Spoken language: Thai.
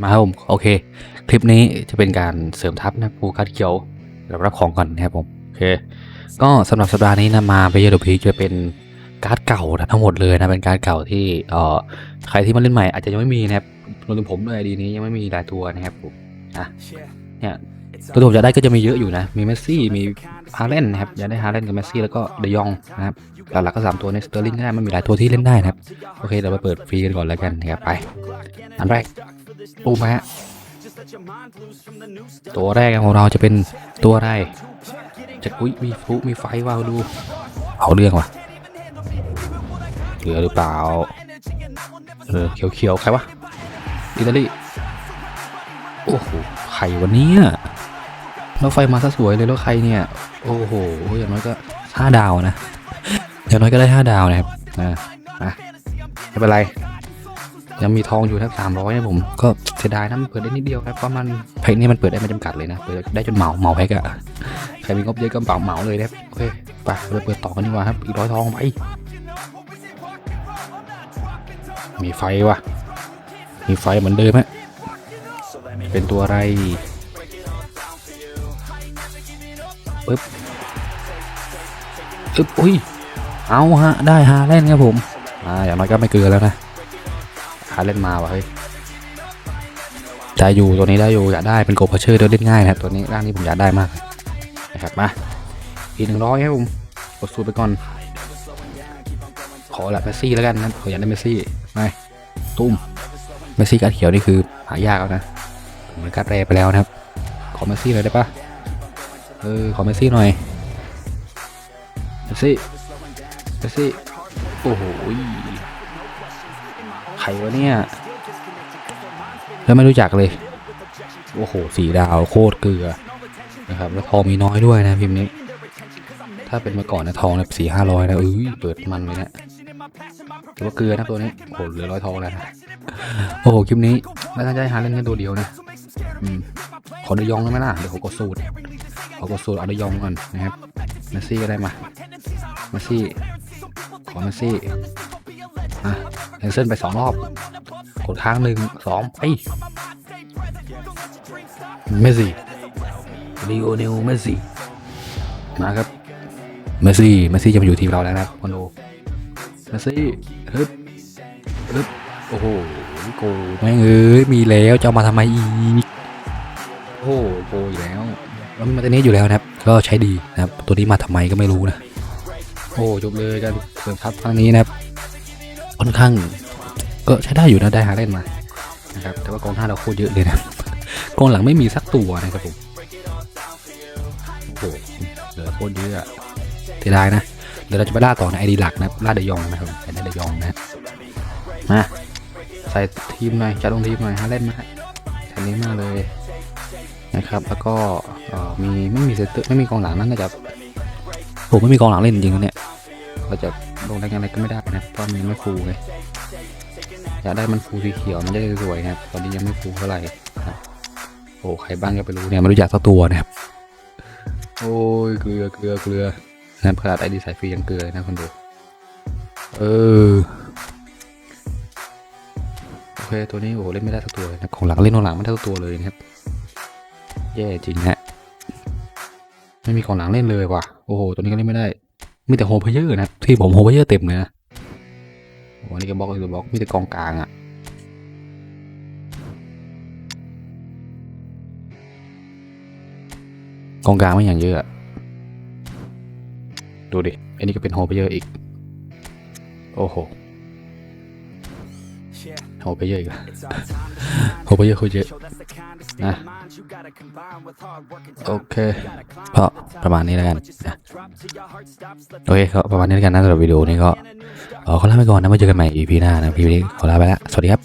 มาครับผมโอเค คลิปนี้จะเป็นการเสริมทัพนะปูการ์ดเขียวเรารับของก่อนนะครับผมโอเค ก็สำหรับสัปดาห์นี้นะมาไปเยอร์พีจะเป็นการ์ดเก่านะทั้งหมดเลยนะเป็นการ์ดเก่าที่เอ่อใครที่มาเล่นใหม่อาจจะยังไม่มีนะครับรวมถึงผมด้วยดีนี้ยังไม่มีหลายตัวนะครับผมอะเนี่ยตัวที่ผมจะได้ก็จะมีเยอะอยู่นะ มีเมสซี่ มีฮาเลนนะครับ อยากได้ฮาเลนกับเมสซี่แล้วก็เดยองนะครับ หลักๆก็สามตัวในสเตอร์ลิงก็ได้มันมีหลายตัวที่เล่นได้นะครับ โอเคเดี๋ยวมาเปิดฟรีกันก่อนแล้วกันนะครับ ไป อันแรก ปูมาฮะตัวแรกของเราจะเป็นตัวอะไรจะอุ้ยมีฟุมีไฟว่าวดู เอาเรื่องว่ะเหลือหรือเปล่าเออเขียวๆใครวะอิตาลีโอ้โหใครวันนี้แล้วไฟมาซะสวยเลยแล้วใครเนี่ย โอ้โหอย่างน้อยก็ห้าดาวนะอย่างน้อยก็ได้ห้าดาวนะครับอ่าอะไม่เป็นไร ยังมีทองอยู่ทั้งสามร้อยนะผม ก็เสียดายนะมันเปิดได้นิดเดียวครับเพราะมันแพ็กนี้มันเปิดได้ไม่จำกัดเลยนะ เปิดได้จนเหมาเหมาแพ็กอะใครมีงบเยอะก็เหมาเหมาเลยนะครับโอเคไปไปเปิดต่อกันดีกว่าครับ อีกร้อยทองไป มีไฟวะมีไฟเหมือนเดิมฮะเป็นตัวอะไรปึ๊บปึ๊บอุ้ย เอาฮะ ได้ฮะเล่นครับผม อ่า อย่างน้อยก็ไม่เกลือแล้วนะ หาเล่นมาว่ะเฮ้ยได้อยู่ตัวนี้ได้อยู่อยากได้เป็นโกเพอร์เชอร์เดินเล่นง่ายนะตัวนี้ร่างนี้ผมอยากได้มากนะครับมาอีกหนึ่งร้อยครับผมกดสูตรไปก่อน ขอละเมสซี่แล้วกันนะผมอยากได้เมสซี่ไปตุ้มเมสซี่การดเขียวนี่คือหายากแล้วนะเหมือนการดแรไปแล้วนะครับ ขอเมสซี่เลยได้ปะเออขอเมสซี่หน่อยเมสซี่เมสซี่โอ้โห ใครวะเนี่ย แล้วไม่รู้จักเลย โอ้โหสีดาวโคตรเกลือนะครับ แล้วทองมีน้อยด้วยนะพิมพ์นี้ ถ้าเป็นเมื่อก่อนนะทองแบบสี่ห้าร้อยนะเอ้ยเปิดมันเลยนะแต่ว่าเกลือนะตัวนี้โอ้โหเหลือร้อยทองแล้วนะโอ้โหคลิปนี้แล้วถ้าจะให้หาเล่นแค่ตัวเดียวนะอืมขอดยองได้ไหมล่ะเดี๋ยวขอกดสูตรขอกดสูตรเอาดยองก่อนนะครับมสซี่ก็ได้มามสซี่ขอมสซี่อะ เลนเส้นไปสองรอบกดค้างหนึ่งสองไปเมสซี่ลีโอเนลเมสซี่มาครับเมสซี่เมสซี่จะมาอยู่ทีมเราแล้วนะครับคอนโดเมสซี่ฮึบฮึบโอ้โหโกแม่งเอ้ยมีแล้วจะเอามาทำไมอีกโอ้โหโกอยู่แล้วแล้วมันตัวนี้อยู่แล้วนะครับ ก็ใช้ดีนะครับ ตัวนี้มาทำไมก็ไม่รู้นะ โอ้จบเลยกันเสริมทัพครั้งนี้นะครับ ค่อนข้างก็ใช้ได้อยู่นะได้หาเล่นมานะครับแต่ว่ากองหน้าเราโคตรเยอะเลยนะกองหลังไม่มีสักตัวนะครับผมโอ้โหเหลือโคตรเยอะเสียดายนะเดี๋ยวเราจะไปล่าต่อในไอดีหลักนะล่าเดยองนะครับไอเดยองนะมาใส่ทีมหน่อยจัดลงทีมหน่อยฮาเล่นมาฮะแค่นี้มากเลยนะครับแล้วก็มีไม่มีเซตเตอร์ไม่มีกองหลังนั่นน่าจะผมไม่มีกองหลังเล่นจริงๆเนี่ย เราจะลงแรงอะไรก็ไม่ได้นะเพราะมันไม่ฟูไงอยากได้มันฟูสีเขียวมันจะได้สวยนะครับ ตอนนี้ยังไม่ฟูเท่าไหร่ครับโอ้ใครบ้างก็ไปรู้เนี่ยไม่รู้จักสักตัวนะครับ โอ้ยเกลือเกลือเกลือนะขนาดไอดีสายฟรียังเกลือนะคนดูเออโอเคตัวนี้โอ้เล่นไม่ได้สักตัวเลยนะของหลังเล่นของหลังไม่ได้สักตัวเลยนะครับ แย่จริงฮะไม่มีของหลังเล่นเลยว่ะโอ้โหตัวนี้ก็เล่นไม่ได้ มีแต่โฮเพเยอร์นะ ที่ผมโฮเพเยอร์เต็มเลยนะโอ้โหนี่ก็บล็อกคือบล็อกมีแต่กองกลางอะกองกลางไม่อย่างเยอะ ดูดิ อันนี้ก็เป็นโฮเพเยอร์อีก โอ้โห โฮเพเยอร์อีกอะโฮเพเยอร์โคตรเยอะนะ โอเคก็ประมาณนี้แล้วกันนะโอเคก็ประมาณนี้แล้วกันนะสำหรับวิดีโอนี้ก็เออขอลาไปก่อนนะมาเจอกันใหม่ EP หน้านะพี่วันนี้ขอลาไปแล้วสวัสดีครับ